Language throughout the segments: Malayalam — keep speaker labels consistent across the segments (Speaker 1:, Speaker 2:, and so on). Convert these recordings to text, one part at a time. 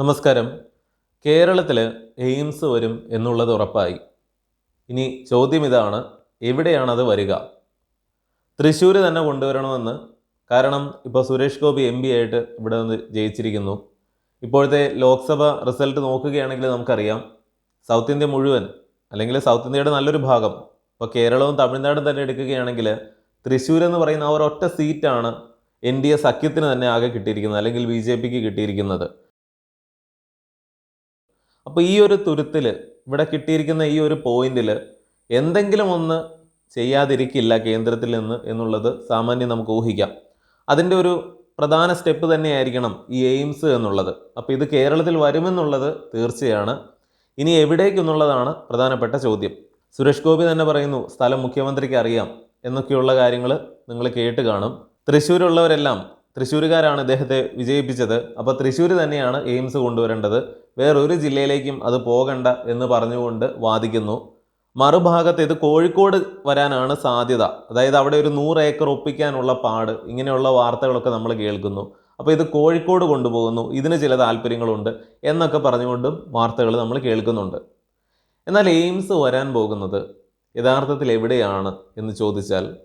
Speaker 1: നമസ്കാരം. കേരളത്തിൽ എയിംസ് വരും എന്നുള്ളത് ഉറപ്പായി. ഇനി ചോദ്യം ഇതാണ് എവിടെയാണത് വരിക? തൃശ്ശൂർ തന്നെ കൊണ്ടുവരണമെന്ന്. കാരണം ഇപ്പോൾ സുരേഷ് ഗോപി എം ആയിട്ട് ഇവിടെ നിന്ന് ജയിച്ചിരിക്കുന്നു. ഇപ്പോഴത്തെ ലോക്സഭ റിസൾട്ട് നോക്കുകയാണെങ്കിൽ നമുക്കറിയാം സൗത്ത് ഇന്ത്യ മുഴുവൻ അല്ലെങ്കിൽ സൗത്ത് ഇന്ത്യയുടെ നല്ലൊരു ഭാഗം ഇപ്പോൾ കേരളവും തമിഴ്നാടും തന്നെ എടുക്കുകയാണെങ്കിൽ തൃശ്ശൂർ എന്ന് പറയുന്ന ആ ഒരൊറ്റ സീറ്റാണ് എൻ ഡി എ സഖ്യത്തിന് തന്നെ ആകെ കിട്ടിയിരിക്കുന്നത് അല്ലെങ്കിൽ ബി ജെ പിക്ക് കിട്ടിയിരിക്കുന്നത്. അപ്പോൾ ഈ ഒരു തുരുത്തിൽ ഇവിടെ കിട്ടിയിരിക്കുന്ന ഈ ഒരു പോയിന്റിൽ എന്തെങ്കിലും ഒന്ന് ചെയ്യാതിരിക്കില്ല കേന്ദ്രത്തിൽ നിന്ന് എന്നുള്ളത് സാമാന്യം നമുക്ക് ഊഹിക്കാം. അതിന്റെ ഒരു പ്രധാന സ്റ്റെപ്പ് തന്നെയായിരിക്കണം ഈ എയിംസ് എന്നുള്ളത്. അപ്പോൾ ഇത് കേരളത്തിൽ വരുമെന്നുള്ളത് തീർച്ചയാണ്. ഇനി എവിടേക്കെന്നുള്ളതാണ് പ്രധാനപ്പെട്ട ചോദ്യം. സുരേഷ് ഗോപി തന്നെ പറയുന്നു സ്ഥലം മുഖ്യമന്ത്രിക്ക് അറിയാം എന്നൊക്കെയുള്ള കാര്യങ്ങൾ നിങ്ങൾ കേട്ട് കാണും. തൃശ്ശൂരുള്ളവരെല്ലാം തൃശ്ശൂരുകാരാണ് ഇദ്ദേഹത്തെ വിജയിപ്പിച്ചത്. അപ്പോൾ തൃശ്ശൂർ തന്നെയാണ് എയിംസ് കൊണ്ടുവരേണ്ടത്. വേറൊരു ജില്ലയിലേക്കും അത് പോകണ്ട എന്ന് പറഞ്ഞുകൊണ്ട് വാദിക്കുന്നു. മറുഭാഗത്ത് ഇത് കോഴിക്കോട് വരാനാണ് സാധ്യത. അതായത് അവിടെ ഒരു നൂറ് ഏക്കർ ഒപ്പിക്കാനുള്ള പാട്. ഇങ്ങനെയുള്ള വാർത്തകളൊക്കെ നമ്മൾ കേൾക്കുന്നു. അപ്പോൾ ഇത് കോഴിക്കോട് കൊണ്ടുപോകുന്നു. ഇതിന് ചില താല്പര്യങ്ങളുണ്ട് എന്നൊക്കെ പറഞ്ഞുകൊണ്ടും വാർത്തകൾ നമ്മൾ കേൾക്കുന്നുണ്ട്. എന്നാൽ എയിംസ് വരാൻ പോകുന്നത് യഥാർത്ഥത്തിൽ എവിടെയാണ് എന്ന് ചോദിച്ചാൽ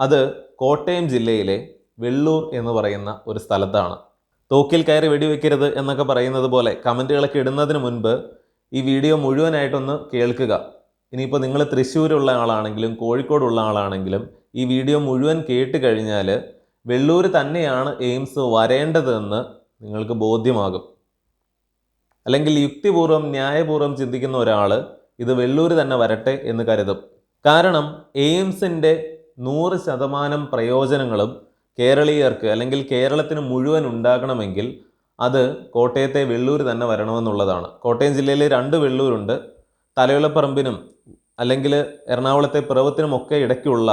Speaker 1: അത് കോട്ടയം ജില്ലയിലെ വെള്ളൂർ എന്ന് പറയുന്ന ഒരു സ്ഥലത്താണ്. തോക്കിൽ കയറി വെടിവെക്കരുത് എന്നൊക്കെ പറയുന്നത് പോലെ കമന്റുകളൊക്കെ ഇടുന്നതിന് മുൻപ് ഈ വീഡിയോ മുഴുവനായിട്ടൊന്ന് കേൾക്കുക. ഇനിയിപ്പോൾ നിങ്ങൾ തൃശ്ശൂരുള്ള ആളാണെങ്കിലും കോഴിക്കോടുള്ള ആളാണെങ്കിലും ഈ വീഡിയോ മുഴുവൻ കേട്ട് കഴിഞ്ഞാൽ വെള്ളൂർ തന്നെയാണ് എയിംസ് വരേണ്ടതെന്ന് നിങ്ങൾക്ക് ബോധ്യമാകും. അല്ലെങ്കിൽ യുക്തിപൂർവം ന്യായപൂർവം ചിന്തിക്കുന്ന ഒരാൾ ഇത് വെള്ളൂർ തന്നെ വരട്ടെ എന്ന് കരുതും. കാരണം എയിംസിന്റെ നൂറ് ശതമാനം പ്രയോജനങ്ങളും കേരളീയർക്ക് അല്ലെങ്കിൽ കേരളത്തിന് മുഴുവൻ ഉണ്ടാകണമെങ്കിൽ അത് കോട്ടയത്തെ വെള്ളൂർ തന്നെ വരണമെന്നുള്ളതാണ്. കോട്ടയം ജില്ലയിൽ രണ്ട് വെള്ളൂരുണ്ട്. തലയുളപ്പറമ്പിനും അല്ലെങ്കിൽ എറണാകുളത്തെ പിറവത്തിനും ഒക്കെ ഇടയ്ക്കുള്ള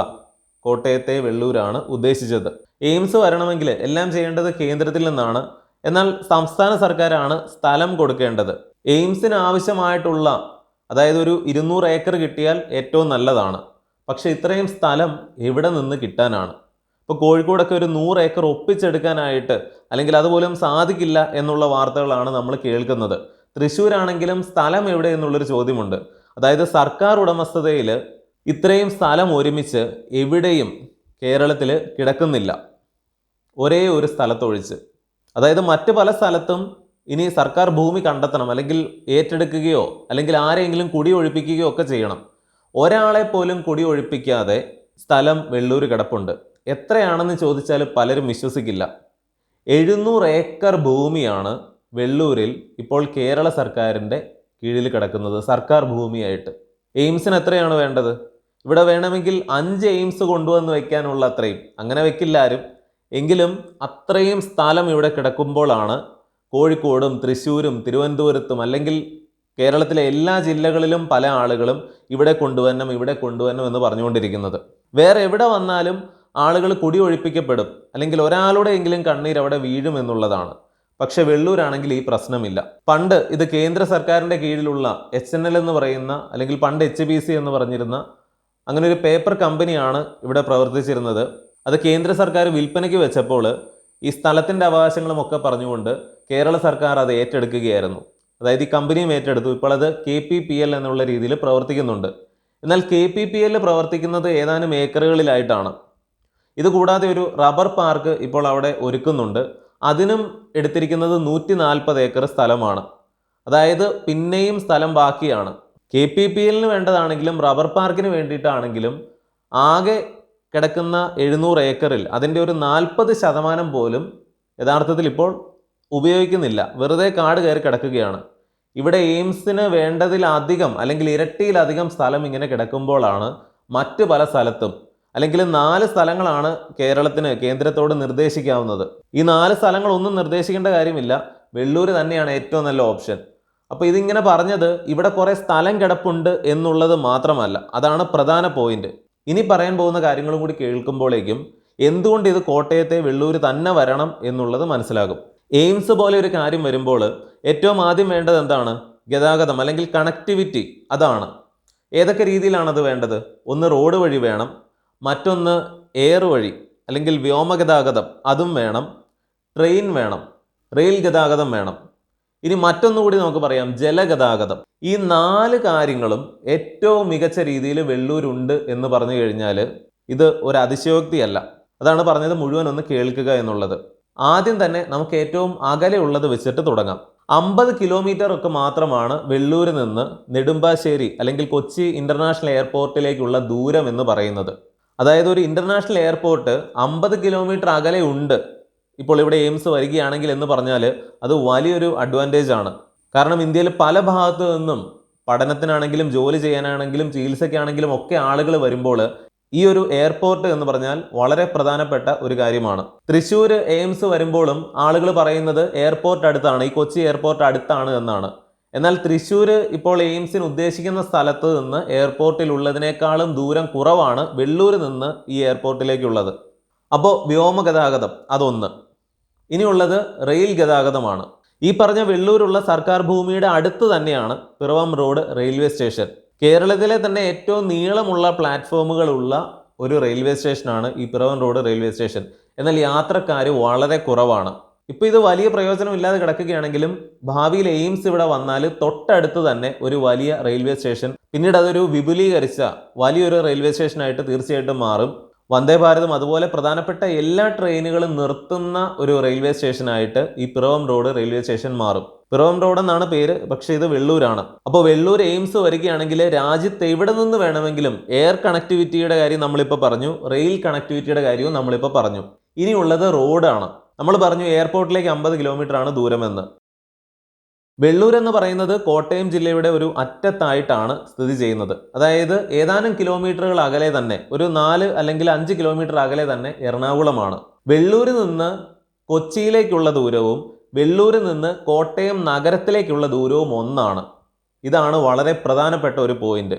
Speaker 1: കോട്ടയത്തെ വെള്ളൂരാണ് ഉദ്ദേശിച്ചത്. എയിംസ് വരണമെങ്കിൽ എല്ലാം ചെയ്യേണ്ടത് കേന്ദ്രത്തിൽ നിന്നാണ്. എന്നാൽ സംസ്ഥാന സർക്കാരാണ് സ്ഥലം കൊടുക്കേണ്ടത്. എയിംസിന് ആവശ്യമായിട്ടുള്ള അതായത് ഒരു ഇരുന്നൂറ് ഏക്കർ കിട്ടിയാൽ ഏറ്റവും നല്ലതാണ്. പക്ഷേ ഇത്രയും സ്ഥലം എവിടെ നിന്ന് കിട്ടാനാണ്? ഇപ്പോൾ കോഴിക്കോടൊക്കെ ഒരു നൂറ് ഏക്കർ ഒപ്പിച്ചെടുക്കാനായിട്ട് അല്ലെങ്കിൽ അതുപോലും സാധിക്കില്ല എന്നുള്ള വാർത്തകളാണ് നമ്മൾ കേൾക്കുന്നത്. തൃശ്ശൂരാണെങ്കിലും സ്ഥലം എവിടെ എന്നുള്ളൊരു ചോദ്യമുണ്ട്. അതായത് സർക്കാർ ഉടമസ്ഥതയിൽ ഇത്രയും സ്ഥലം ഒരുമിച്ച് എവിടെയും കേരളത്തിൽ കിടക്കുന്നില്ല. ഒരേ ഒരു സ്ഥലത്തൊഴിച്ച്. അതായത് മറ്റ് പല സ്ഥലത്തും ഇനി സർക്കാർ ഭൂമി കണ്ടെത്തണം അല്ലെങ്കിൽ ഏറ്റെടുക്കുകയോ അല്ലെങ്കിൽ ആരെങ്കിലും കുടി ഒഴിപ്പിക്കുകയോ ഒക്കെ ചെയ്യണം. ഒരാളെ പോലും കുടി ഒഴിപ്പിക്കാതെ സ്ഥലം വെള്ളൂർ കിടപ്പുണ്ട്. എത്രയാണെന്ന് ചോദിച്ചാൽ പലരും വിശ്വസിക്കില്ല. എഴുന്നൂറ് ഏക്കർ ഭൂമിയാണ് വെള്ളൂരിൽ ഇപ്പോൾ കേരള സർക്കാരിന്റെ കീഴിൽ കിടക്കുന്നത് സർക്കാർ ഭൂമിയായിട്ട്. എയിംസിന് എത്രയാണ് വേണ്ടത്? ഇവിടെ വേണമെങ്കിൽ അഞ്ച് എയിംസ് കൊണ്ടുവന്ന് വയ്ക്കാനുള്ള അത്രയും. അങ്ങനെ വെക്കില്ല ആരും. എങ്കിലും അത്രയും സ്ഥലം ഇവിടെ കിടക്കുമ്പോഴാണ് കോഴിക്കോടും തൃശ്ശൂരും തിരുവനന്തപുരത്തും അല്ലെങ്കിൽ കേരളത്തിലെ എല്ലാ ജില്ലകളിലും പല ആളുകളും ഇവിടെ കൊണ്ടുവരണം ഇവിടെ കൊണ്ടുവരണം എന്ന് പറഞ്ഞുകൊണ്ടിരിക്കുന്നത്. വേറെ എവിടെ വന്നാലും ആളുകൾ കുടി ഒഴിപ്പിക്കപ്പെടും. അല്ലെങ്കിൽ ഒരാളുടെ എങ്കിലും കണ്ണീർ അവിടെ വീഴും എന്നുള്ളതാണ്. പക്ഷെ വെള്ളൂരാണെങ്കിൽ ഈ പ്രശ്നമില്ല. പണ്ട് ഇത് കേന്ദ്ര സർക്കാരിന്റെ കീഴിലുള്ള എച്ച് എൻ എൽ എന്ന് പറയുന്ന അല്ലെങ്കിൽ പണ്ട് എച്ച് ബി സി എന്ന് പറഞ്ഞിരുന്ന അങ്ങനെ ഒരു പേപ്പർ കമ്പനിയാണ് ഇവിടെ പ്രവർത്തിച്ചിരുന്നത്. അത് കേന്ദ്ര സർക്കാർ വിൽപ്പനയ്ക്ക് വെച്ചപ്പോൾ ഈ സ്ഥലത്തിന്റെ അവകാശങ്ങളും ഒക്കെ പറഞ്ഞുകൊണ്ട് കേരള സർക്കാർ അത് ഏറ്റെടുക്കുകയായിരുന്നു. അതായത് ഈ കമ്പനിയും ഏറ്റെടുത്തു. ഇപ്പോൾ അത് കെ പി പി എൽ എന്നുള്ള രീതിയിൽ പ്രവർത്തിക്കുന്നുണ്ട്. എന്നാൽ കെ പി പി എൽ പ്രവർത്തിക്കുന്നത് ഏതാനും ഏക്കറുകളിലായിട്ടാണ്. ഇത് കൂടാതെ ഒരു റബ്ബർ പാർക്ക് ഇപ്പോൾ അവിടെ ഒരുക്കുന്നുണ്ട്. അതിനും എടുത്തിരിക്കുന്നത് നൂറ്റി നാൽപ്പത് ഏക്കർ സ്ഥലമാണ്. അതായത് പിന്നെയും സ്ഥലം ബാക്കിയാണ്. കെ പി പി എല്ലിന് വേണ്ടതാണെങ്കിലും റബ്ബർ പാർക്കിന് വേണ്ടിയിട്ടാണെങ്കിലും ആകെ കിടക്കുന്ന എഴുന്നൂറ് ഏക്കറിൽ അതിന്റെ ഒരു നാൽപ്പത് ശതമാനം പോലും യഥാർത്ഥത്തിൽ ഇപ്പോൾ ഉപയോഗിക്കുന്നില്ല. വെറുതെ കാട് കയറി കിടക്കുകയാണ്. ഇവിടെ എയിംസിന് വേണ്ടതിലധികം അല്ലെങ്കിൽ ഇരട്ടിയിലധികം സ്ഥലം ഇങ്ങനെ കിടക്കുമ്പോഴാണ് മറ്റ് പല സ്ഥലത്തും അല്ലെങ്കിൽ നാല് സ്ഥലങ്ങളാണ് കേരളത്തിന് കേന്ദ്രത്തോട് നിർദ്ദേശിക്കാവുന്നത്. ഈ നാല് സ്ഥലങ്ങളൊന്നും നിർദ്ദേശിക്കേണ്ട കാര്യമില്ല. വെള്ളൂർ തന്നെയാണ് ഏറ്റവും നല്ല ഓപ്ഷൻ. അപ്പോൾ ഇതിങ്ങനെ പറഞ്ഞത് ഇവിടെ കുറേ സ്ഥലം കിടപ്പുണ്ട് എന്നുള്ളത് മാത്രമല്ല അതാണ് പ്രധാന പോയിന്റ്. ഇനി പറയാൻ പോകുന്ന കാര്യങ്ങളും കൂടി കേൾക്കുമ്പോഴേക്കും എന്തുകൊണ്ട് ഇത് കോട്ടയത്തെ വെള്ളൂർ തന്നെ വരണം എന്നുള്ളത് മനസ്സിലാകും. എയിംസ് പോലെ ഒരു കാര്യം വരുമ്പോൾ ഏറ്റവും ആദ്യം വേണ്ടത് എന്താണ്? ഗതാഗതം അല്ലെങ്കിൽ കണക്ടിവിറ്റി അതാണ്. ഏതൊക്കെ രീതിയിലാണ് അത് വേണ്ടത്? ഒന്ന് റോഡ് വഴി വേണം മറ്റൊന്ന് എയർ വഴി അല്ലെങ്കിൽ വ്യോമഗതാഗതം അതും വേണം. ട്രെയിൻ വേണം റെയിൽ ഗതാഗതം വേണം. ഇനി മറ്റൊന്നുകൂടി നമുക്ക് പറയാം ജലഗതാഗതം. ഈ നാല് കാര്യങ്ങളും ഏറ്റവും മികച്ച രീതിയിൽ വെള്ളൂരുണ്ട് എന്ന് പറഞ്ഞു കഴിഞ്ഞാൽ ഇത് ഒരു അതിശയോക്തിയല്ല. അതാണ് പറഞ്ഞത് മുഴുവൻ ഒന്ന് കേൾക്കുക എന്നുള്ളത്. ആദ്യം തന്നെ നമുക്ക് ഏറ്റവും അകലെയുള്ളത് വെച്ചിട്ട് തുടങ്ങാം. അമ്പത് കിലോമീറ്റർ ഒക്കെ മാത്രമാണ് വെള്ളൂരിൽ നിന്ന് നെടുമ്പാശ്ശേരി അല്ലെങ്കിൽ കൊച്ചി ഇന്റർനാഷണൽ എയർപോർട്ടിലേക്കുള്ള ദൂരം എന്ന് പറയുന്നത്. അതായത് ഒരു ഇന്റർനാഷണൽ എയർപോർട്ട് അമ്പത് കിലോമീറ്റർ അകലെ ഉണ്ട്. ഇപ്പോൾ ഇവിടെ എയിംസ് വരികയാണെങ്കിൽ എന്ന് പറഞ്ഞാൽ അത് വലിയൊരു അഡ്വാന്റേജ് ആണ്. കാരണം ഇന്ത്യയിൽ പല ഭാഗത്തു നിന്നും പഠനത്തിനാണെങ്കിലും ജോലി ചെയ്യാനാണെങ്കിലും ചികിത്സയ്ക്കാണെങ്കിലും ഒക്കെ ആളുകൾ വരുമ്പോൾ ഈ ഒരു എയർപോർട്ട് എന്ന് പറഞ്ഞാൽ വളരെ പ്രധാനപ്പെട്ട ഒരു കാര്യമാണ്. തൃശ്ശൂർ എയിംസ് വരുമ്പോഴും ആളുകൾ പറയുന്നത് എയർപോർട്ട് അടുത്താണ് ഈ കൊച്ചി എയർപോർട്ട് അടുത്താണ് എന്നാണ്. എന്നാൽ തൃശ്ശൂർ ഇപ്പോൾ എയിംസിന് ഉദ്ദേശിക്കുന്ന സ്ഥലത്ത് നിന്ന് എയർപോർട്ടിൽ ഉള്ളതിനേക്കാളും ദൂരം കുറവാണ് വെള്ളൂർ നിന്ന് ഈ എയർപോർട്ടിലേക്കുള്ളത്. അപ്പോൾ വ്യോമ ഗതാഗതം അതൊന്ന്. ഇനിയുള്ളത് റെയിൽ ഗതാഗതമാണ്. ഈ പറഞ്ഞ വെള്ളൂരുള്ള സർക്കാർ ഭൂമിയുടെ അടുത്ത് തന്നെയാണ് പിറവം റോഡ് റെയിൽവേ സ്റ്റേഷൻ. കേരളത്തിലെ തന്നെ ഏറ്റവും നീളമുള്ള പ്ലാറ്റ്ഫോമുകളുള്ള ഒരു റെയിൽവേ സ്റ്റേഷനാണ് ഈ പിറവം റോഡ് റെയിൽവേ സ്റ്റേഷൻ. എന്നാൽ യാത്രക്കാർ വളരെ കുറവാണ്. ഇപ്പോൾ ഇത് വലിയ പ്രയോജനമില്ലാതെ കിടക്കുകയാണെങ്കിലും ഭാവിയിൽ എയിംസ് ഇവിടെ വന്നാൽ തൊട്ടടുത്ത് തന്നെ ഒരു വലിയ റെയിൽവേ സ്റ്റേഷൻ പിന്നീട് അതൊരു വിപുലീകരിച്ച വലിയൊരു റെയിൽവേ സ്റ്റേഷനായിട്ട് തീർച്ചയായിട്ടും മാറും. വന്ദേ ഭാരതും അതുപോലെ പ്രധാനപ്പെട്ട എല്ലാ ട്രെയിനുകളും നിർത്തുന്ന ഒരു റെയിൽവേ സ്റ്റേഷനായിട്ട് ഈ പിറവം റോഡ് റെയിൽവേ സ്റ്റേഷൻ മാറും. പിറവം റോഡ് എന്നാണ് പേര് പക്ഷേ ഇത് വെള്ളൂരാണ്. അപ്പോൾ വെള്ളൂർ എയിംസ് വരികയാണെങ്കിൽ രാജ്യത്ത് എവിടെ നിന്ന് വേണമെങ്കിലും എയർ കണക്ടിവിറ്റിയുടെ കാര്യം നമ്മളിപ്പോൾ പറഞ്ഞു റെയിൽ കണക്ടിവിറ്റിയുടെ കാര്യവും നമ്മളിപ്പോൾ പറഞ്ഞു. ഇനിയുള്ളത് റോഡാണ്. നമ്മൾ പറഞ്ഞു എയർപോർട്ടിലേക്ക് അമ്പത് കിലോമീറ്റർ ആണ് ദൂരമെന്ന്. വെള്ളൂർ എന്ന് പറയുന്നത് കോട്ടയം ജില്ലയുടെ ഒരു അറ്റത്തായിട്ടാണ് സ്ഥിതി ചെയ്യുന്നത്. അതായത് ഏതാനും കിലോമീറ്ററുകൾ അകലെ തന്നെ ഒരു നാല് അല്ലെങ്കിൽ അഞ്ച് കിലോമീറ്റർ അകലെ തന്നെ എറണാകുളമാണ്. വെള്ളൂരിൽ നിന്ന് കൊച്ചിയിലേക്കുള്ള ദൂരവും വെള്ളൂരിൽ നിന്ന് കോട്ടയം നഗരത്തിലേക്കുള്ള ദൂരവും ഒന്നാണ്. ഇതാണ് വളരെ പ്രധാനപ്പെട്ട ഒരു പോയിന്റ്.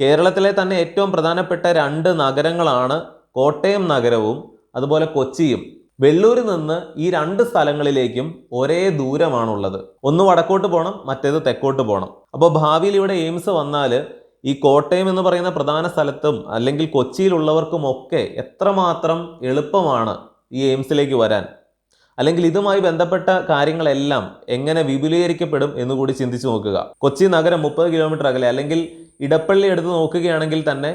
Speaker 1: കേരളത്തിലെ തന്നെ ഏറ്റവും പ്രധാനപ്പെട്ട രണ്ട് നഗരങ്ങളാണ് കോട്ടയം നഗരവും അതുപോലെ കൊച്ചിയും. വെള്ളൂരിൽ നിന്ന് ഈ രണ്ട് സ്ഥലങ്ങളിലേക്കും ഒരേ ദൂരമാണുള്ളത്. ഒന്ന് വടക്കോട്ട് പോകണം മറ്റേത് തെക്കോട്ട് പോകണം അപ്പോൾ ഭാവിയിൽ ഇവിടെ എയിംസ് വന്നാൽ ഈ കോട്ടയം എന്ന് പറയുന്ന പ്രധാന സ്ഥലത്തും അല്ലെങ്കിൽ കൊച്ചിയിലുള്ളവർക്കുമൊക്കെ എത്രമാത്രം എളുപ്പമാണ് ഈ എയിംസിലേക്ക് വരാൻ. അല്ലെങ്കിൽ ഇതുമായി ബന്ധപ്പെട്ട കാര്യങ്ങളെല്ലാം എങ്ങനെ വിപുലീകരിക്കപ്പെടും എന്ന് കൂടി ചിന്തിച്ചു നോക്കുക. കൊച്ചി നഗരം മുപ്പത് കിലോമീറ്റർ അകലെ അല്ലെങ്കിൽ ഇടപ്പള്ളി എടുത്ത് നോക്കുകയാണെങ്കിൽ തന്നെ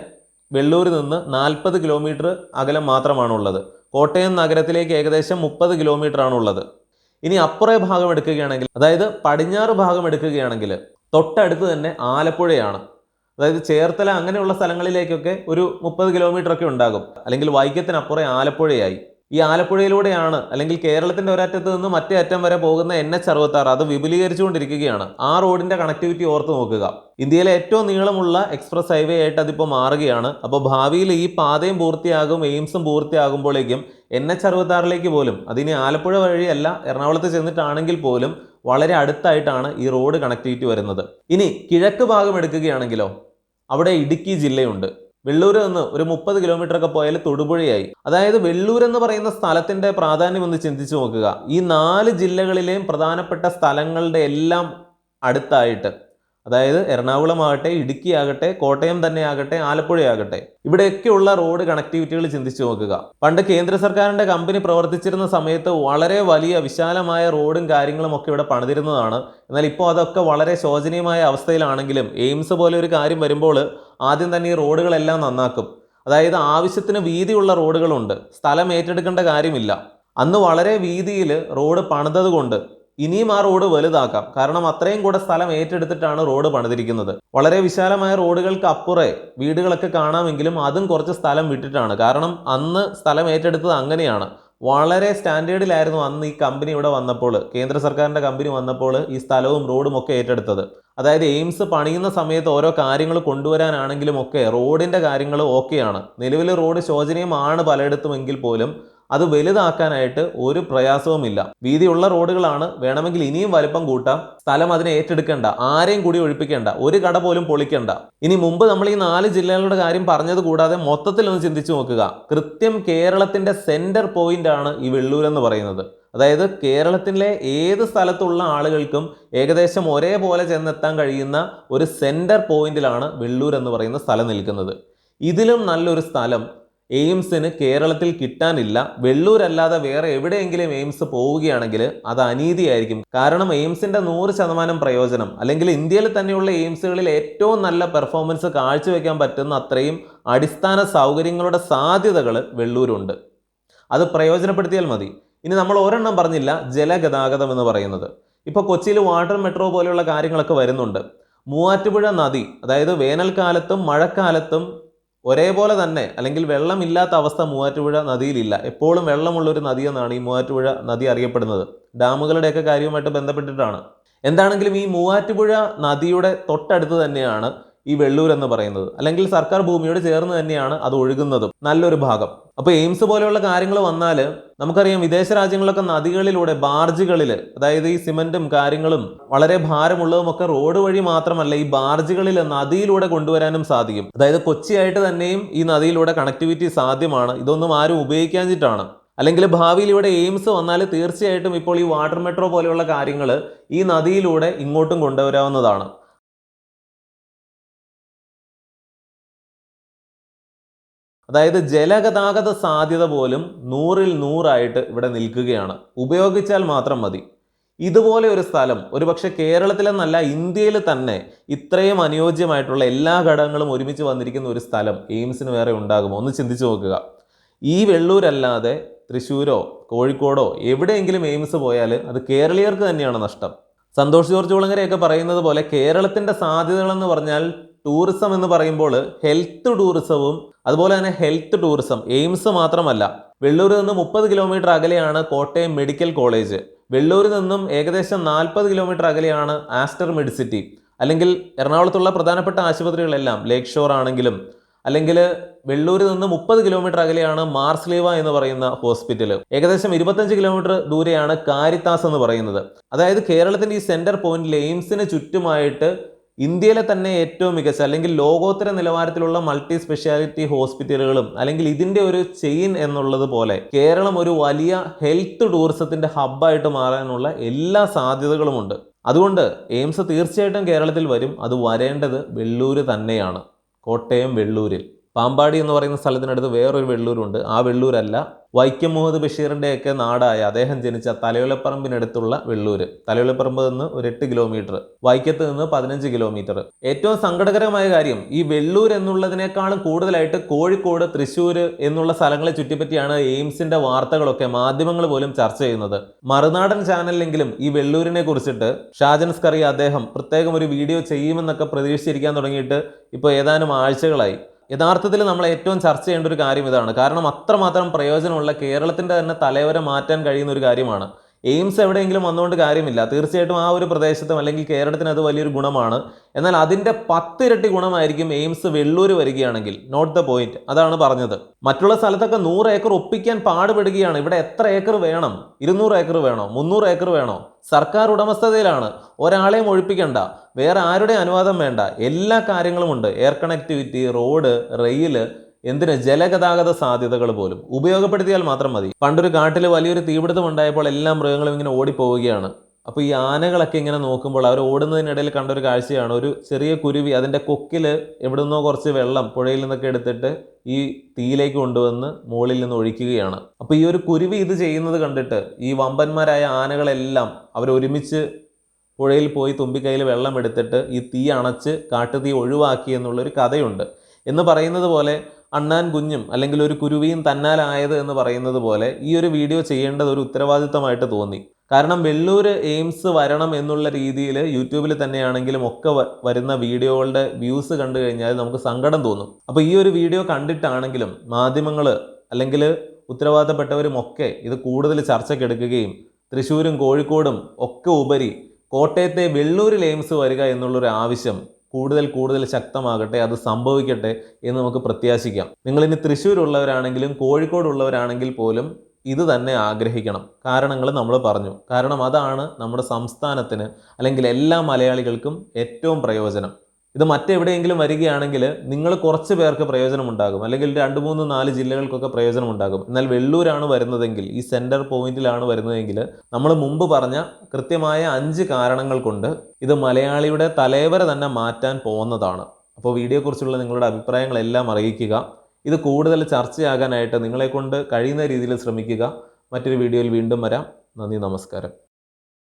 Speaker 1: വെള്ളൂരിൽ നിന്ന് നാൽപ്പത് കിലോമീറ്റർ അകലം മാത്രമാണുള്ളത്. കോട്ടയം നഗരത്തിലേക്ക് ഏകദേശം മുപ്പത് കിലോമീറ്റർ ആണ് ഉള്ളത് ഇനി അപ്പുറേ ഭാഗം എടുക്കുകയാണെങ്കിൽ അതായത് പടിഞ്ഞാറ് ഭാഗം എടുക്കുകയാണെങ്കിൽ തൊട്ടടുത്ത് തന്നെ ആലപ്പുഴയാണ്. അതായത് ചേർത്തല അങ്ങനെയുള്ള സ്ഥലങ്ങളിലേക്കൊക്കെ ഒരു മുപ്പത് കിലോമീറ്റർ ഒക്കെ ഉണ്ടാകും. അല്ലെങ്കിൽ വൈക്കത്തിനപ്പുറേ ആലപ്പുഴയായി. ഈ ആലപ്പുഴയിലൂടെയാണ് അല്ലെങ്കിൽ കേരളത്തിന്റെ ഒരറ്റത്ത് നിന്ന് മറ്റേ അറ്റം വരെ പോകുന്ന എൻ എച്ച് അറുപത്താറ് അത് വിപുലീകരിച്ചുകൊണ്ടിരിക്കുകയാണ്. ആ റോഡിന്റെ കണക്ടിവിറ്റി ഓർത്ത് നോക്കുക. ഇന്ത്യയിലെ ഏറ്റവും നീളമുള്ള എക്സ്പ്രസ് ഹൈവേ ആയിട്ട് അതിപ്പോൾ മാറുകയാണ്. അപ്പോൾ ഭാവിയിൽ ഈ പാതയും പൂർത്തിയാകും എയിംസും പൂർത്തിയാകുമ്പോഴേക്കും എൻ എച്ച് അറുപത്താറിലേക്ക് പോലും അതിനി ആലപ്പുഴ വഴിയല്ല എറണാകുളത്ത് ചെന്നിട്ടാണെങ്കിൽ പോലും വളരെ അടുത്തായിട്ടാണ് ഈ റോഡ് കണക്ടിവിറ്റി വരുന്നത്. ഇനി കിഴക്ക് ഭാഗം എടുക്കുകയാണെങ്കിലോ അവിടെ ഇടുക്കി ജില്ലയുണ്ട്. വെള്ളൂർ നിന്ന് ഒരു മുപ്പത് കിലോമീറ്റർ ഒക്കെ പോയാൽ തൊടുപുഴയായി. അതായത് വെള്ളൂർ എന്ന് പറയുന്ന സ്ഥലത്തിന്റെ പ്രാധാന്യം ഒന്ന് ചിന്തിച്ചു നോക്കുക. ഈ നാല് ജില്ലകളിലെയും പ്രധാനപ്പെട്ട സ്ഥലങ്ങളുടെ എല്ലാം അടുത്തായിട്ട് അതായത് എറണാകുളമാകട്ടെ ഇടുക്കി ആകട്ടെ കോട്ടയം തന്നെ ആകട്ടെ ആലപ്പുഴയാകട്ടെ ഇവിടെയൊക്കെയുള്ള റോഡ് കണക്ടിവിറ്റികൾ ചിന്തിച്ചു നോക്കുക. പണ്ട് കേന്ദ്ര സർക്കാരിന്റെ കമ്പനി പ്രവർത്തിച്ചിരുന്ന സമയത്ത് വളരെ വലിയ വിശാലമായ റോഡും കാര്യങ്ങളും ഒക്കെ ഇവിടെ പണിതിരുന്നതാണ്. എന്നാൽ ഇപ്പോൾ അതൊക്കെ വളരെ ശോചനീയമായ അവസ്ഥയിലാണെങ്കിലും എയിംസ് പോലെ ഒരു കാര്യം വരുമ്പോൾ ആദ്യം തന്നെ ഈ റോഡുകളെല്ലാം നന്നാക്കും. അതായത് ആവശ്യത്തിന് വീതിയുള്ള റോഡുകളുണ്ട്. സ്ഥലം ഏറ്റെടുക്കേണ്ട കാര്യമില്ല. അന്ന് വളരെ വീതിയിൽ റോഡ് പണിതത് കൊണ്ട് ഇനിയും ആ റോഡ് വലുതാക്കാം. കാരണം അത്രയും കൂടെ സ്ഥലം ഏറ്റെടുത്തിട്ടാണ് റോഡ് പണിതിരിക്കുന്നത്. വളരെ വിശാലമായ റോഡുകൾക്ക് അപ്പുറേ വീടുകളൊക്കെ കാണാമെങ്കിലും അതും കുറച്ച് സ്ഥലം വിട്ടിട്ടാണ്. കാരണം അന്ന് സ്ഥലം ഏറ്റെടുത്തത് അങ്ങനെയാണ്. വളരെ സ്റ്റാൻഡേർഡിലായിരുന്നു അന്ന് ഈ കമ്പനി ഇവിടെ വന്നപ്പോൾ. കേന്ദ്ര സർക്കാരിന്റെ കമ്പനി വന്നപ്പോൾ ഈ സ്ഥലവും റോഡും ഒക്കെ ഏറ്റെടുത്തത്. അതായത് എയിംസ് പണിയുന്ന സമയത്ത് ഓരോ കാര്യങ്ങൾ കൊണ്ടുവരാനാണെങ്കിലും ഒക്കെ റോഡിന്റെ കാര്യങ്ങൾ ഓക്കെയാണ്. നിലവിൽ റോഡ് ശോചനീയമാണ് പലയിടത്തുമെങ്കിൽ പോലും അത് വലുതാക്കാനായിട്ട് ഒരു പ്രയാസവുമില്ല. വീതിയുള്ള റോഡുകളാണ് വേണമെങ്കിൽ ഇനിയും വലിപ്പം കൂട്ടാം. സ്ഥലം അതിനെ ഏറ്റെടുക്കേണ്ട. ആരെയും കൂടി ഒഴിപ്പിക്കേണ്ട. ഒരു കട പോലും പൊളിക്കേണ്ട. ഇനി മുമ്പ് നമ്മൾ ഈ നാല് ജില്ലകളുടെ കാര്യം പറഞ്ഞത് കൂടാതെ മൊത്തത്തിൽ ഒന്ന് ചിന്തിച്ചു നോക്കുക. കൃത്യം കേരളത്തിന്റെ സെന്റർ പോയിന്റ് ആണ് ഈ വെള്ളൂർ എന്ന് പറയുന്നത്. അതായത് കേരളത്തിലെ ഏത് സ്ഥലത്തുള്ള ആളുകൾക്കും ഏകദേശം ഒരേപോലെ ചെന്നെത്താൻ കഴിയുന്ന ഒരു സെന്റർ പോയിന്റിലാണ് വെള്ളൂർ എന്ന് പറയുന്ന സ്ഥലം നിൽക്കുന്നത്. ഇതിലും നല്ലൊരു സ്ഥലം എയിംസിന് കേരളത്തിൽ കിട്ടാനില്ല. വെള്ളൂരല്ലാതെ വേറെ എവിടെയെങ്കിലും എയിംസ് പോവുകയാണെങ്കിൽ അത് അനീതിയായിരിക്കും. കാരണം എയിംസിന്റെ നൂറ് ശതമാനം പ്രയോജനം അല്ലെങ്കിൽ ഇന്ത്യയിൽ തന്നെയുള്ള എയിംസുകളിൽ ഏറ്റവും നല്ല പെർഫോമൻസ് കാഴ്ചവെക്കാൻ പറ്റുന്ന അത്രയും അടിസ്ഥാന സൗകര്യങ്ങളുടെ സാധ്യതകൾ വെള്ളൂരുണ്ട്. അത് പ്രയോജനപ്പെടുത്തിയാൽ മതി. ഇനി നമ്മൾ ഒരെണ്ണം പറഞ്ഞില്ല ജലഗതാഗതം എന്ന് പറയുന്നത്. ഇപ്പോൾ കൊച്ചിയിൽ വാട്ടർ മെട്രോ പോലെയുള്ള കാര്യങ്ങളൊക്കെ വരുന്നുണ്ട്. മൂവാറ്റുപുഴ നദി അതായത് വേനൽക്കാലത്തും മഴക്കാലത്തും ഒരേപോലെ തന്നെ അല്ലെങ്കിൽ വെള്ളമില്ലാത്ത അവസ്ഥ മൂവാറ്റുപുഴ നദിയിലില്ല. എപ്പോഴും വെള്ളമുള്ള ഒരു നദി എന്നാണ് ഈ മൂവാറ്റുപുഴ നദി അറിയപ്പെടുന്നത്. ഡാമുകളുടെയൊക്കെ കാര്യവുമായിട്ട് ബന്ധപ്പെട്ടിട്ടാണ്. എന്താണെങ്കിലും ഈ മൂവാറ്റുപുഴ നദിയുടെ തൊട്ടടുത്ത് തന്നെയാണ് ഈ വെള്ളൂർ എന്ന് പറയുന്നത്. അല്ലെങ്കിൽ സർക്കാർ ഭൂമിയോട് ചേർന്ന് തന്നെയാണ് അത് ഒഴുകുന്നതും. നല്ലൊരു ഭാഗം. അപ്പോൾ എയിംസ് പോലെയുള്ള കാര്യങ്ങൾ വന്നാൽ നമുക്കറിയാം വിദേശ രാജ്യങ്ങളിലൊക്കെ നദികളിലൂടെ ബാർജുകളിൽ അതായത് ഈ സിമന്റും കാര്യങ്ങളും വളരെ ഭാരമുള്ളതും ഒക്കെ റോഡ് വഴി മാത്രമല്ല ഈ ബാർജുകളിൽ നദിയിലൂടെ കൊണ്ടുവരാനും സാധിക്കും. അതായത് കൊച്ചിയായിട്ട് തന്നെയും ഈ നദിയിലൂടെ കണക്ടിവിറ്റി സാധ്യമാണ്. ഇതൊന്നും ആരും ഉപയോഗിക്കാഞ്ഞിട്ടാണ്. അല്ലെങ്കിൽ ഭാവിയിൽ ഇവിടെ എയിംസ് വന്നാൽ തീർച്ചയായിട്ടും ഇപ്പോൾ ഈ വാട്ടർ മെട്രോ പോലെയുള്ള കാര്യങ്ങൾ ഈ നദിയിലൂടെ ഇങ്ങോട്ടും കൊണ്ടുവരാവുന്നതാണ്. അതായത് ജലഗതാഗത സാധ്യത പോലും നൂറിൽ നൂറായിട്ട് ഇവിടെ നിൽക്കുകയാണ്. ഉപയോഗിച്ചാൽ മാത്രം മതി. ഇതുപോലെ ഒരു സ്ഥലം ഒരുപക്ഷെ കേരളത്തിലെന്നല്ല ഇന്ത്യയിൽ തന്നെ ഇത്രയും അനുയോജ്യമായിട്ടുള്ള എല്ലാ ഘടകങ്ങളും ഒരുമിച്ച് വന്നിരിക്കുന്ന ഒരു സ്ഥലം എയിംസിന് വേറെ ഉണ്ടാകുമോ? ഒന്ന് ചിന്തിച്ചു നോക്കുക. ഈ വെള്ളൂരല്ലാതെ തൃശ്ശൂരോ കോഴിക്കോടോ എവിടെയെങ്കിലും എയിംസ് പോയാൽ അത് കേരളീയർക്ക് തന്നെയാണ് നഷ്ടം. സന്തോഷ് ജോർജ് കുളങ്ങരയൊക്കെ പറയുന്നത് പോലെ കേരളത്തിന്റെ സാധ്യതകളെന്ന് പറഞ്ഞാൽ ടൂറിസം എന്ന് പറയുമ്പോൾ ഹെൽത്ത് ടൂറിസവും അതുപോലെ തന്നെ ഹെൽത്ത് ടൂറിസം എയിംസ് മാത്രമല്ല. വെള്ളൂരിൽ നിന്ന് മുപ്പത് കിലോമീറ്റർ അകലെയാണ് കോട്ടയം മെഡിക്കൽ കോളേജ് വെള്ളൂരിൽ നിന്നും ഏകദേശം നാൽപ്പത് കിലോമീറ്റർ അകലെയാണ് ആസ്റ്റർ മെഡിസിറ്റി. അല്ലെങ്കിൽ എറണാകുളത്തുള്ള പ്രധാനപ്പെട്ട ആശുപത്രികളെല്ലാം ലേക്ക് ഷോർ ആണെങ്കിലും അല്ലെങ്കിൽ വെള്ളൂരിൽ നിന്ന് മുപ്പത് കിലോമീറ്റർ അകലെയാണ് മാർസ്ലീവ എന്ന് പറയുന്ന ഹോസ്പിറ്റൽ ഏകദേശം ഇരുപത്തഞ്ച് കിലോമീറ്റർ ദൂരെയാണ് കാരിത്താസ് എന്ന് പറയുന്നത്. അതായത് കേരളത്തിന്റെ ഈ സെന്റർ പോയിന്റിൽ എയിംസിന് ചുറ്റുമായിട്ട് ഇന്ത്യയിലെ തന്നെ ഏറ്റവും മികച്ച അല്ലെങ്കിൽ ലോകോത്തര നിലവാരത്തിലുള്ള മൾട്ടി സ്പെഷ്യാലിറ്റി ഹോസ്പിറ്റലുകളും അല്ലെങ്കിൽ ഇതിന്റെ ഒരു ചെയിൻ എന്നുള്ളത് പോലെ കേരളം ഒരു വലിയ ഹെൽത്ത് ടൂറിസത്തിന്റെ ഹബ്ബായിട്ട് മാറാനുള്ള എല്ലാ സാധ്യതകളുമുണ്ട്. അതുകൊണ്ട് എയിംസ് തീർച്ചയായിട്ടും കേരളത്തിൽ വരും. അത് വരേണ്ടത് വെള്ളൂർ തന്നെയാണ്. കോട്ടയം വെള്ളൂരിൽ പാമ്പാടി എന്ന് പറയുന്ന സ്ഥലത്തിനടുത്ത് വേറൊരു വെള്ളൂരുണ്ട്. ആ വെള്ളൂരല്ല വൈക്കം മുഹമ്മദ് ബഷീറിന്റെയൊക്കെ നാടായ അദ്ദേഹം ജനിച്ച തലയോലപ്പറമ്പിനടുത്തുള്ള വെള്ളൂര്. തലയോലപ്പറമ്പ് നിന്ന് ഒരു എട്ട് കിലോമീറ്റർ വൈക്കത്ത് നിന്ന് പതിനഞ്ച് കിലോമീറ്റർ. ഏറ്റവും സങ്കടകരമായ കാര്യം ഈ വെള്ളൂർ എന്നുള്ളതിനേക്കാളും കൂടുതലായിട്ട് കോഴിക്കോട് തൃശ്ശൂർ എന്നുള്ള സ്ഥലങ്ങളെ ചുറ്റിപ്പറ്റിയാണ് എയിംസിന്റെ വാർത്തകളൊക്കെ മാധ്യമങ്ങൾ പോലും ചർച്ച ചെയ്യുന്നത്. മറുനാടൻ ചാനലിലെങ്കിലും ഈ വെള്ളൂരിനെ കുറിച്ചിട്ട് ഷാജൻസ്കറി അദ്ദേഹം പ്രത്യേകം ഒരു വീഡിയോ ചെയ്യുമെന്നൊക്കെ പ്രതീക്ഷിച്ചിരിക്കാൻ തുടങ്ങിയിട്ട് ഇപ്പോൾ ഏതാനും ആഴ്ചകളായി. യഥാർത്ഥത്തിൽ നമ്മൾ ഏറ്റവും ചർച്ച ചെയ്യേണ്ട ഒരു കാര്യം ഇതാണ്. കാരണം അത്രമാത്രം പ്രയോജനമുള്ള കേരളത്തിന്റെ തന്നെ തലവരെ മാറ്റാൻ കഴിയുന്ന ഒരു കാര്യമാണ്. എയിംസ് എവിടെയെങ്കിലും വന്നുകൊണ്ട് കാര്യമില്ല. തീർച്ചയായിട്ടും ആ ഒരു പ്രദേശത്തും അല്ലെങ്കിൽ കേരളത്തിന് അത് വലിയൊരു ഗുണമാണ്. എന്നാൽ അതിന്റെ പത്തിരട്ടി ഗുണമായിരിക്കും എയിംസ് വെള്ളൂർ വരികയാണെങ്കിൽ. നോട്ട് ദ പോയിന്റ് അതാണ് പറഞ്ഞത്. മറ്റുള്ള സ്ഥലത്തൊക്കെ നൂറ് ഏക്കർ ഒപ്പിക്കാൻ പാടുപെടുകയാണ്. ഇവിടെ എത്ര ഏക്കർ വേണം? ഇരുന്നൂറ് ഏക്കർ വേണോ? മുന്നൂറ് ഏക്കർ വേണോ? സർക്കാർ ഉടമസ്ഥതയിലാണ്. ഒരാളെയും ഒഴിപ്പിക്കണ്ട. വേറെ ആരുടെ അനുവാദം വേണ്ട. എല്ലാ കാര്യങ്ങളുമുണ്ട് എയർ കണക്ടിവിറ്റി റോഡ് റെയിൽ എന്തിന് ജലഗതാഗത സാധ്യതകൾ പോലും ഉപയോഗപ്പെടുത്തിയാൽ മാത്രം മതി. പണ്ടൊരു കാട്ടിൽ വലിയൊരു തീപിടുത്തം ഉണ്ടായപ്പോൾ എല്ലാ മൃഗങ്ങളും ഇങ്ങനെ ഓടിപ്പോവുകയാണ്. അപ്പോൾ ഈ ആനകളൊക്കെ ഇങ്ങനെ നോക്കുമ്പോൾ അവർ ഓടുന്നതിനിടയിൽ കണ്ട ഒരു കാഴ്ചയാണ്. ഒരു ചെറിയ കുരുവി അതിന്റെ കൊക്കിൽ എവിടുന്നോ കുറച്ച് വെള്ളം പുഴയിൽ നിന്നൊക്കെ എടുത്തിട്ട് ഈ തീയിലേക്ക് കൊണ്ടുവന്ന് മുകളിൽ നിന്ന് ഒഴിക്കുകയാണ്. അപ്പോൾ ഈ ഒരു കുരുവി ഇത് ചെയ്യുന്നത് കണ്ടിട്ട് ഈ വമ്പന്മാരായ ആനകളെല്ലാം അവരൊരുമിച്ച് പുഴയിൽ പോയി തുമ്പിക്കൈയിൽ വെള്ളം എടുത്തിട്ട് ഈ തീ അണച്ച് കാട്ടുതീ ഒഴിവാക്കി എന്നുള്ളൊരു കഥയുണ്ട്. എന്ന് പറയുന്നത് പോലെ അണ്ണാൻ കുഞ്ഞും അല്ലെങ്കിൽ ഒരു കുരുവിയും തന്നാലായത് എന്ന് പറയുന്നത് പോലെ ഈ ഒരു വീഡിയോ ചെയ്യേണ്ടത് ഒരു ഉത്തരവാദിത്തമായിട്ട് തോന്നി. കാരണം വെള്ളൂർ എയിംസ് വരണം എന്നുള്ള രീതിയിൽ യൂട്യൂബിൽ തന്നെയാണെങ്കിലും ഒക്കെ വരുന്ന വീഡിയോകളുടെ വ്യൂസ് കണ്ടു കഴിഞ്ഞാൽ നമുക്ക് സങ്കടം തോന്നും. അപ്പോൾ ഈ ഒരു വീഡിയോ കണ്ടിട്ടാണെങ്കിലും മാധ്യമങ്ങൾ അല്ലെങ്കിൽ ഉത്തരവാദിത്തപ്പെട്ടവരും ഒക്കെ ഇത് കൂടുതൽ ചർച്ചയ്ക്കെടുക്കുകയും തൃശ്ശൂരും കോഴിക്കോടും ഒക്കെ ഉപരി കോട്ടയത്തെ വെള്ളൂരിൽ എയിംസ് വരിക എന്നുള്ളൊരു ആവശ്യം കൂടുതൽ കൂടുതൽ ശക്തമാകട്ടെ അത് സംഭവിക്കട്ടെ എന്ന് നമുക്ക് പ്രത്യാശിക്കാം. നിങ്ങളിനി തൃശ്ശൂരുള്ളവരാണെങ്കിലും കോഴിക്കോടുള്ളവരാണെങ്കിൽ പോലും ഇത് തന്നെ ആഗ്രഹിക്കണം. കാരണങ്ങൾ നമ്മൾ പറഞ്ഞു. കാരണം അതാണ് നമ്മുടെ സംസ്ഥാനത്തിന് അല്ലെങ്കിൽ എല്ലാ മലയാളികൾക്കും ഏറ്റവും പ്രയോജനം. ഇത് മറ്റെവിടെയെങ്കിലും വരികയാണെങ്കിൽ നിങ്ങൾ കുറച്ച് പേർക്ക് പ്രയോജനമുണ്ടാകും. അല്ലെങ്കിൽ രണ്ട് മൂന്ന് നാല് ജില്ലകൾക്കൊക്കെ പ്രയോജനമുണ്ടാകും. എന്നാൽ വെള്ളൂരാണ് വരുന്നതെങ്കിൽ ഈ സെന്റർ പോയിന്റിലാണ് വരുന്നതെങ്കിൽ നമ്മൾ മുമ്പ് പറഞ്ഞ കൃത്യമായ അഞ്ച് കാരണങ്ങൾ കൊണ്ട് ഇത് മലയാളിയുടെ തലവര തന്നെ മാറ്റാൻ പോകുന്നതാണ് അപ്പോൾ വീഡിയോക്കുറിച്ചുള്ള നിങ്ങളുടെ അഭിപ്രായങ്ങളെല്ലാം അറിയിക്കുക. ഇത് കൂടുതൽ ചർച്ചയാകാനായിട്ട് നിങ്ങളെക്കൊണ്ട് കഴിയുന്ന രീതിയിൽ ശ്രമിക്കുക. മറ്റൊരു വീഡിയോയിൽ വീണ്ടും വരാം. നന്ദി നമസ്കാരം.